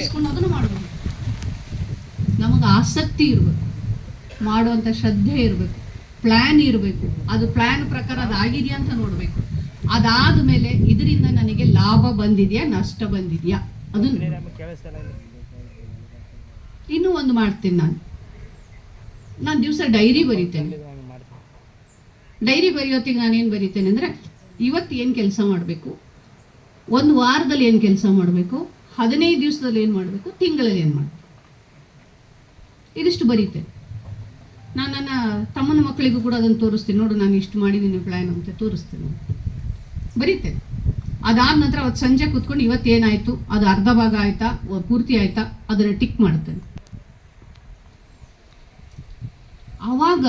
ಅದನ್ನು ನಮಗೆ ಆಸಕ್ತಿ ಇರಬೇಕು. ಮಾಡುವಂಥ ಶ್ರದ್ಧೆ ಇರಬೇಕು. ಪ್ಲ್ಯಾನ್ ಇರಬೇಕು. ಅದು ಪ್ಲ್ಯಾನ್ ಪ್ರಕಾರ ಅದಾಗಿದೆಯಾ ಅಂತ ನೋಡಬೇಕು. ಅದಾದ ಮೇಲೆ ಇದರಿಂದ ನನಗೆ ಲಾಭ ಬಂದಿದೆಯಾ ನಷ್ಟ ಬಂದಿದೆಯಾ? ಅದು ಇನ್ನೂ ಒಂದು ಮಾಡ್ತೀನಿ ನಾನು. ನಾನು ದಿವಸ ಡೈರಿ ಬರೀತೇನೆ. ಡೈರಿ ಬರೆಯೋತ್ತಿಗೆ ನಾನೇನು ಬರೀತೇನೆ ಅಂದರೆ ಇವತ್ತು ಏನು ಕೆಲಸ ಮಾಡಬೇಕು? ಒಂದು ವಾರದಲ್ಲಿ ಏನು ಕೆಲಸ ಮಾಡಬೇಕು? ಹದಿನೈದು ದಿವಸದಲ್ಲಿ ಏನು ಮಾಡಬೇಕು? ತಿಂಗಳಲ್ಲಿ ಏನು ಮಾಡಬೇಕು? ಇದಿಷ್ಟು ಬರೀತೆ. ನಾನು ನನ್ನ ತಮ್ಮನ ಮಕ್ಕಳಿಗೂ ಕೂಡ ಅದನ್ನು ತೋರಿಸ್ತೀನಿ. ನೋಡು, ನಾನು ಇಷ್ಟು ಮಾಡಿದ್ದೀನಿ ಪ್ಲ್ಯಾನ್ ಅಂತ ತೋರಿಸ್ತೀನಿ. ಬರೀತೇನೆ ಅದಾದ ನಂತರ ಅವತ್ತು ಸಂಜೆ ಕೂತ್ಕೊಂಡು ಇವತ್ತೇನಾಯಿತು ಅದು ಅರ್ಧ ಭಾಗ ಆಯ್ತಾ? ಪೂರ್ತಿ ಆಯ್ತಾ? ಅದನ್ನು ಟಿಕ್ ಮಾಡ್ತೇನೆ ಆವಾಗ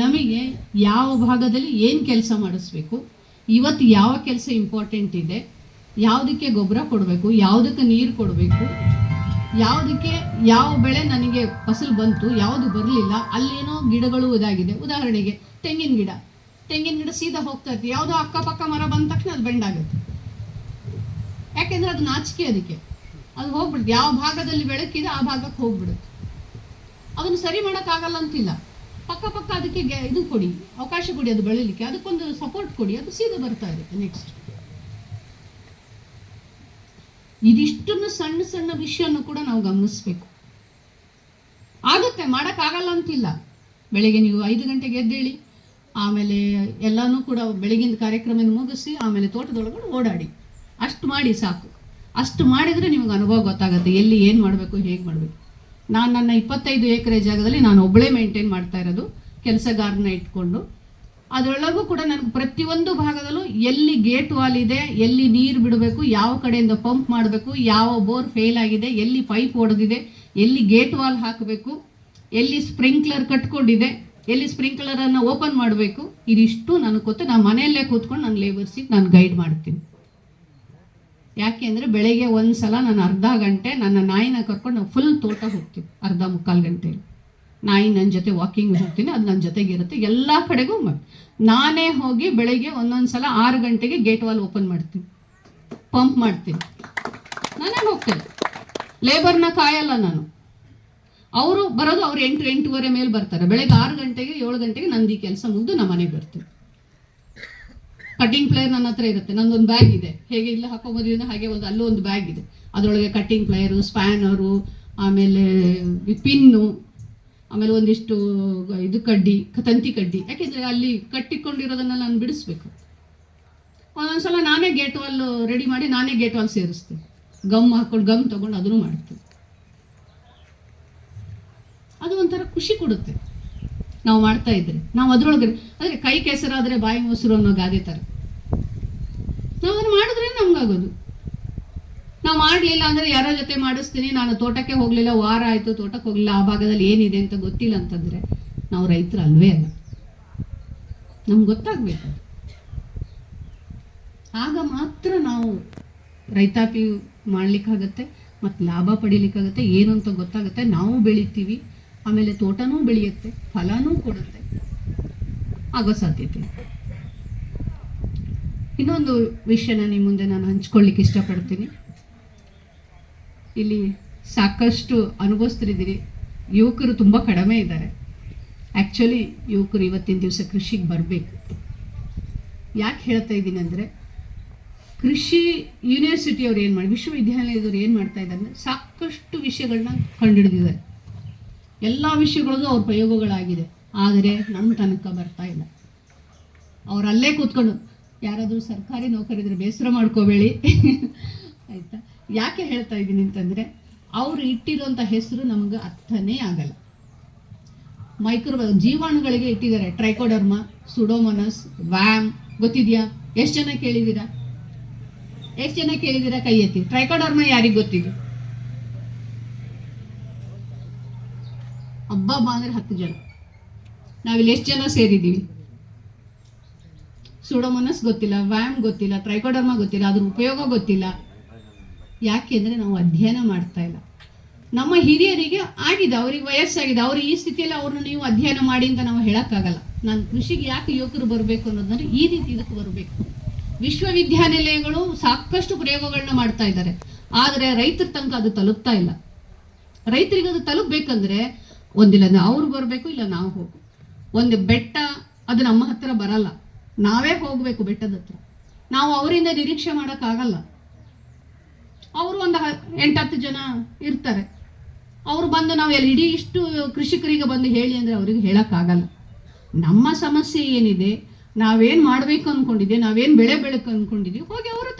ನಮಗೆ ಯಾವ ಭಾಗದಲ್ಲಿ ಏನು ಕೆಲಸ ಮಾಡಿಸ್ಬೇಕು? ಇವತ್ತು ಯಾವ ಕೆಲಸ ಇಂಪಾರ್ಟೆಂಟ್ ಇದೆ? ಯಾವುದಕ್ಕೆ ಗೊಬ್ಬರ ಕೊಡಬೇಕು, ಯಾವುದಕ್ಕೆ ನೀರು ಕೊಡಬೇಕು, ಯಾವುದಕ್ಕೆ ಯಾವ ಬೆಳೆ ನನಗೆ ಫಸಲು ಬಂತು, ಯಾವುದು ಬರಲಿಲ್ಲ, ಅಲ್ಲೇನೋ ಗಿಡಗಳು ಇದಾಗಿದೆ. ಉದಾಹರಣೆಗೆ ತೆಂಗಿನ ಗಿಡ. ತೆಂಗಿನ ಗಿಡ ಸೀದಾ ಹೋಗ್ತಾ ಇರ್ತೀವಿ ಯಾವುದೋ ಅಕ್ಕಪಕ್ಕ ಮರ ಬಂದ ತಕ್ಷಣ ಅದು ಬೆಂಡಾಗುತ್ತೆ ಯಾಕೆಂದ್ರೆ ಅದು ನಾಚಿಕೆ ಅದಕ್ಕೆ. ಅದು ಹೋಗ್ಬಿಡುತ್ತೆ. ಯಾವ ಭಾಗದಲ್ಲಿ ಬೆಳಕಿದೆ ಆ ಭಾಗಕ್ಕೆ ಹೋಗ್ಬಿಡುತ್ತೆ. ಅದನ್ನು ಸರಿ ಮಾಡೋಕ್ಕಾಗಲ್ಲ ಅಂತಿಲ್ಲ. ಪಕ್ಕ ಪಕ್ಕ ಅದಕ್ಕೆ ಇದು ಕೊಡಿ. ಅವಕಾಶ ಕೊಡಿ ಅದು ಬೆಳಿಲಿಕ್ಕೆ. ಅದಕ್ಕೊಂದು ಸಪೋರ್ಟ್ ಕೊಡಿ. ಅದು ಸೀದಾ ಬರ್ತಾ ಇರುತ್ತೆ ನೆಕ್ಸ್ಟ್ ಇದಿಷ್ಟನ್ನು ಸಣ್ಣ ಸಣ್ಣ ವಿಷಯವನ್ನು ಕೂಡ ನಾವು ಗಮನಿಸ್ಬೇಕು. ಆಗುತ್ತೆ, ಮಾಡೋಕ್ಕಾಗಲ್ಲ ಅಂತಿಲ್ಲ. ಬೆಳಿಗ್ಗೆ ನೀವು ಐದು ಗಂಟೆಗೆ ಎದ್ದೇಳಿ, ಆಮೇಲೆ ಎಲ್ಲನೂ ಕೂಡ ಬೆಳಗಿನ ಕಾರ್ಯಕ್ರಮ ಮುಗಿಸಿ, ಆಮೇಲೆ ತೋಟದೊಳಗಡೆ ಓಡಾಡಿ. ಅಷ್ಟು ಮಾಡಿ ಸಾಕು. ಅಷ್ಟು ಮಾಡಿದರೆ ನಿಮಗೆ ಅನುಭವ ಗೊತ್ತಾಗುತ್ತೆ, ಎಲ್ಲಿ ಏನು ಮಾಡಬೇಕು, ಹೇಗೆ ಮಾಡಬೇಕು. ನಾನು ನನ್ನ ಇಪ್ಪತ್ತೈದು ಎಕರೆ ಜಾಗದಲ್ಲಿ ನಾನು ಒಬ್ಬಳೇ ಮೇಂಟೈನ್ ಮಾಡ್ತಾ ಇರೋದು, ಕೆಲಸಗಾರನ ಇಟ್ಕೊಂಡು. ಅದರೊಳಗೂ ಕೂಡ ನನಗೆ ಪ್ರತಿಯೊಂದು ಭಾಗದಲ್ಲೂ ಎಲ್ಲಿ ಗೇಟ್ ವಾಲ್ ಇದೆ, ಎಲ್ಲಿ ನೀರು ಬಿಡಬೇಕು, ಯಾವ ಕಡೆಯಿಂದ ಪಂಪ್ ಮಾಡಬೇಕು, ಯಾವ ಬೋರ್ ಫೇಲ್ ಆಗಿದೆ, ಎಲ್ಲಿ ಪೈಪ್ ಒಡೆದಿದೆ, ಎಲ್ಲಿ ಗೇಟ್ ವಾಲ್ ಹಾಕಬೇಕು, ಎಲ್ಲಿ ಸ್ಪ್ರಿಂಕ್ಲರ್ ಕಟ್ಕೊಂಡಿದೆ, ಎಲ್ಲಿ ಸ್ಪ್ರಿಂಕ್ಲರನ್ನು ಓಪನ್ ಮಾಡಬೇಕು, ಇದಿಷ್ಟು ನನಗೆ ಗೊತ್ತು. ನಾನು ಮನೆಯಲ್ಲೇ ಕೂತ್ಕೊಂಡು ನಾನು ಲೇಬರ್ಸಿಗೆ ನಾನು ಗೈಡ್ ಮಾಡ್ತೀನಿ. ಯಾಕೆ ಅಂದರೆ ಬೆಳಗ್ಗೆ ಒಂದು ಸಲ ನಾನು ಅರ್ಧ ಗಂಟೆ ನನ್ನ ನಾಯಿನ ಕರ್ಕೊಂಡು ಫುಲ್ ತೋಟ ಹೋಗ್ತೀವಿ ಅರ್ಧ ಮುಕ್ಕಾಲು ಗಂಟೆಯಲ್ಲಿ ನಾಯಿ ನನ್ನ ಜೊತೆ ವಾಕಿಂಗ್ ಹೋಗ್ತೀನಿ, ಅದು ನನ್ನ ಜೊತೆಗಿರುತ್ತೆ ಎಲ್ಲ ಕಡೆಗೂ ನಾನೇ ಹೋಗಿ ಬೆಳಗ್ಗೆ ಒಂದೊಂದು ಸಲ ಆರು ಗಂಟೆಗೆ ಗೇಟ್ ವಾಲ್ ಓಪನ್ ಮಾಡ್ತೀನಿ. ಪಂಪ್ ಮಾಡ್ತೀನಿ. ನಾನೇ ಹೋಗ್ತೇನೆ. ಲೇಬರ್ನ ಕಾಯಲ್ಲ ನಾನು. ಅವರು ಬರೋದು ಅವ್ರು ಎಂಟು, ಎಂಟೂವರೆ ಮೇಲೆ ಬರ್ತಾರೆ. ಬೆಳಗ್ಗೆ ಆರು ಗಂಟೆಗೆ, ಏಳು ಗಂಟೆಗೆ ನಂದು ಈ ಕೆಲಸ ಮುಗಿದು ನಮ್ಮ ಮನೆಗೆ ಬರ್ತೀನಿ. ಕಟಿಂಗ್ ಪ್ಲೇಯರ್ ನನ್ನ ಹತ್ರ ಇರುತ್ತೆ. ನಂದೊಂದು ಬ್ಯಾಗ್ ಇದೆ. ಹೇಗೆ ಇಲ್ಲ ಹಾಕೊಂಬೋದ್ರಿಂದ ಹಾಗೆ ಒಂದು ಅಲ್ಲೂ ಒಂದು ಬ್ಯಾಗ್ ಇದೆ. ಅದರೊಳಗೆ ಕಟ್ಟಿಂಗ್ ಪ್ಲೇಯರು ಸ್ಪ್ಯಾನರು ಆಮೇಲೆ ಪಿನ್ನು ಆಮೇಲೆ ಒಂದಿಷ್ಟು ಇದು ಕಡ್ಡಿ, ತಂತಿ ಕಡ್ಡಿ. ಯಾಕೆಂದರೆ ಅಲ್ಲಿ ಕಟ್ಟಿಕೊಂಡಿರೋದನ್ನೆಲ್ಲ ನಾನು ಬಿಡಿಸ್ಬೇಕು. ಒಂದೊಂದ್ಸಲ ನಾನೇ ಗೇಟ್ ವಾಲ್ ರೆಡಿ ಮಾಡಿ ನಾನೇ ಗೇಟ್ ವಾಲ್ ಸೇರಿಸ್ತೀನಿ. ಗಮ್ ಹಾಕೊಂಡು ಗಮ್ ತಗೊಂಡು ಅದನ್ನು ಮಾಡ್ತೀನಿ. ಅದು ಒಂಥರ ಖುಷಿ ಕೊಡುತ್ತೆ. ನಾವು ಮಾಡ್ತಾ ಇದ್ರೆ. ನಾವು ಅದ್ರೊಳಗೆ ಅಂದರೆ ಕೈ ಕೆಸರಾದರೆ ಬಾಯಿ ಮೊಸರು ಅನ್ನೋ ಗಾದೆ ಥರ ನಾವು ಅದನ್ನು ಮಾಡಿದ್ರೆ ನಮ್ಗಾಗೋದು. ನಾವು ಮಾಡಲಿಲ್ಲ ಅಂದರೆ ಯಾರೋ ಜೊತೆ ಮಾಡಿಸ್ತೀನಿ? ನಾನು ತೋಟಕ್ಕೆ ಹೋಗಲಿಲ್ಲ, ವಾರ ಆಯಿತು, ತೋಟಕ್ಕೆ ಹೋಗಲಿಲ್ಲ, ಆ ಭಾಗದಲ್ಲಿ ಏನಿದೆ ಅಂತ ಗೊತ್ತಿಲ್ಲ ಅಂತಂದರೆ ನಾವು ರೈತರು ಅಲ್ವೇ ಅಲ್ಲ. ನಮ್ಗೆ ಗೊತ್ತಾಗಬೇಕು. ಆಗ ಮಾತ್ರ ನಾವು ರೈತಾಪಿ ಮಾಡ್ಲಿಕ್ಕಾಗತ್ತೆ, ಮತ್ತು ಲಾಭ ಪಡಿಲಿಕ್ಕಾಗತ್ತೆ, ಏನು ಅಂತ ಗೊತ್ತಾಗುತ್ತೆ. ನಾವು ಬೆಳಿತೀವಿ, ಆಮೇಲೆ ತೋಟನೂ ಬೆಳೆಯುತ್ತೆ, ಫಲನೂ ಕೊಡುತ್ತೆ. ಆಗೋ ಸಾಧ್ಯತೆ ಇನ್ನೊಂದು ವಿಷಯನ ನಿಮ್ಮ ಮುಂದೆ ನಾನು ಹಂಚ್ಕೊಳ್ಳಿಕ್ಕೆ ಇಷ್ಟಪಡ್ತೀನಿ. ಇಲ್ಲಿ ಸಾಕಷ್ಟು ಅನುಭವಿಸ್ತಿದ್ದೀರಿ ಯುವಕರು ತುಂಬ ಕಡಿಮೆ ಇದ್ದಾರೆ. ಆ್ಯಕ್ಚುಲಿ ಯುವಕರು ಇವತ್ತಿನ ದಿವಸ ಕೃಷಿಗೆ ಬರಬೇಕು. ಯಾಕೆ ಹೇಳ್ತಾ ಇದ್ದೀನಿ ಅಂದರೆ, ಕೃಷಿ ಯೂನಿವರ್ಸಿಟಿಯವ್ರು ಏನು ಮಾಡಿ, ವಿಶ್ವವಿದ್ಯಾಲಯದವ್ರು ಏನು ಮಾಡ್ತಾ ಇದ್ದಾರೆ ಸಾಕಷ್ಟು ವಿಷಯಗಳನ್ನ ಕಂಡುಹಿಡಿದಿದ್ದಾರೆ. ಎಲ್ಲ ವಿಷಯಗಳಿಗೂ ಅವ್ರ ಪ್ರಯೋಗಗಳಾಗಿದೆ. ಆದರೆ ನಮ್ಮ ತನಕ ಬರ್ತಾ ಇಲ್ಲ. ಅವರಲ್ಲೇ ಕೂತ್ಕೊಂಡು, ಯಾರಾದರೂ ಸರ್ಕಾರಿ ನೌಕರಿದ್ರೆ ಬೇಸರ ಮಾಡ್ಕೋಬೇಡಿ. ಆಯಿತಾ? ಯಾಕೆ ಹೇಳ್ತಾ ಇದ್ದೀನಿ ಅಂತಂದರೆ ಅವರು ಇಟ್ಟಿರುವಂಥ ಹೆಸರು ನಮಗೆ ಅರ್ಥನೇ ಆಗಲ್ಲ. ಮೈಕ್ರೋ ಜೀವಾಣುಗಳಿಗೆ ಇಟ್ಟಿದ್ದಾರೆ. ಟ್ರೈಕೋಡರ್ಮ, ಸುಡೋಮೊನಸ್, ವ್ಯಾಮ್, ಗೊತ್ತಿದೆಯಾ? ಎಷ್ಟು ಜನ ಕೇಳಿದ್ದೀರಾ? ಎಷ್ಟು ಜನ ಕೇಳಿದ್ದೀರಾ ಕೈ ಎತ್ತಿ? ಟ್ರೈಕೋಡರ್ಮ ಯಾರಿಗೆ ಗೊತ್ತಿದೆ? ಹಬ್ಬ ಅಂದ್ರೆ ಹತ್ತು ಜನ. ನಾವಿಲ್ಲಿ ಎಷ್ಟು ಜನ ಸೇರಿದ್ದೀವಿ? ಸುಡೋಮೊನಸ್ ಗೊತ್ತಿಲ್ಲ, ವ್ಯಾಮ್ ಗೊತ್ತಿಲ್ಲ, ಟ್ರೈಕೋಡರ್ಮ ಗೊತ್ತಿಲ್ಲ, ಅದ್ರ ಉಪಯೋಗ ಗೊತ್ತಿಲ್ಲ. ಯಾಕೆಂದ್ರೆ ನಾವು ಅಧ್ಯಯನ ಮಾಡ್ತಾ ಇಲ್ಲ. ನಮ್ಮ ಹಿರಿಯರಿಗೆ ಆಗಿದೆ, ಅವ್ರಿಗೆ ವಯಸ್ಸಾಗಿದೆ, ಅವರು ಈ ಸ್ಥಿತಿಯಲ್ಲಿ ಅವ್ರನ್ನ ನೀವು ಅಧ್ಯಯನ ಮಾಡಿ ಅಂತ ನಾವು ಹೇಳೋಕ್ಕಾಗಲ್ಲ. ನಾನು ಕೃಷಿಗೆ ಯಾಕೆ ಯುವಕರು ಬರಬೇಕು ಅನ್ನೋದಂದ್ರೆ ಈ ರೀತಿ ಇದಕ್ಕೆ ಬರಬೇಕು. ವಿಶ್ವವಿದ್ಯಾನಿಲಯಗಳು ಸಾಕಷ್ಟು ಪ್ರಯೋಗಗಳನ್ನ ಮಾಡ್ತಾ ಇದ್ದಾರೆ. ಆದರೆ ರೈತರ ತನಕ ಅದು ತಲುಪ್ತಾ ಇಲ್ಲ. ರೈತರಿಗೆ ಅದು ತಲುಪಬೇಕಂದ್ರೆ ಒಂದಿಲ್ಲ, ಅವ್ರು ಬರಬೇಕು, ಇಲ್ಲ ನಾವು ಹೋಗು. ಒಂದು ಬೆಟ್ಟ, ಅದು ನಮ್ಮ ಹತ್ರ ಬರಲ್ಲ. ನಾವೇ ಹೋಗಬೇಕು ಬೆಟ್ಟದ ಹತ್ರ. ನಾವು ಅವರಿಂದ ನಿರೀಕ್ಷೆ ಮಾಡೋಕ್ಕಾಗಲ್ಲ. ಅವರು ಒಂದು ಎಂಟತ್ತು ಜನ ಇರ್ತಾರೆ. ಅವರು ಬಂದು ನಾವು ಎಲ್ಲಿ ಇಡೀ ಇಷ್ಟು ಕೃಷಿಕರಿಗೆ ಬಂದು ಹೇಳಿ ಅಂದರೆ ಅವರಿಗೆ ಹೇಳೋಕ್ಕಾಗಲ್ಲ. ನಮ್ಮ ಸಮಸ್ಯೆ ಏನಿದೆ? ನಾವೇನು ಮಾಡಬೇಕು ಅಂದ್ಕೊಂಡಿದ್ದೆ ನಾವೇನು ಬೆಳೆ ಬೆಳಕು ಅಂದ್ಕೊಂಡಿದ್ದೀವಿ ಹೋಗಿ ಅವ್ರ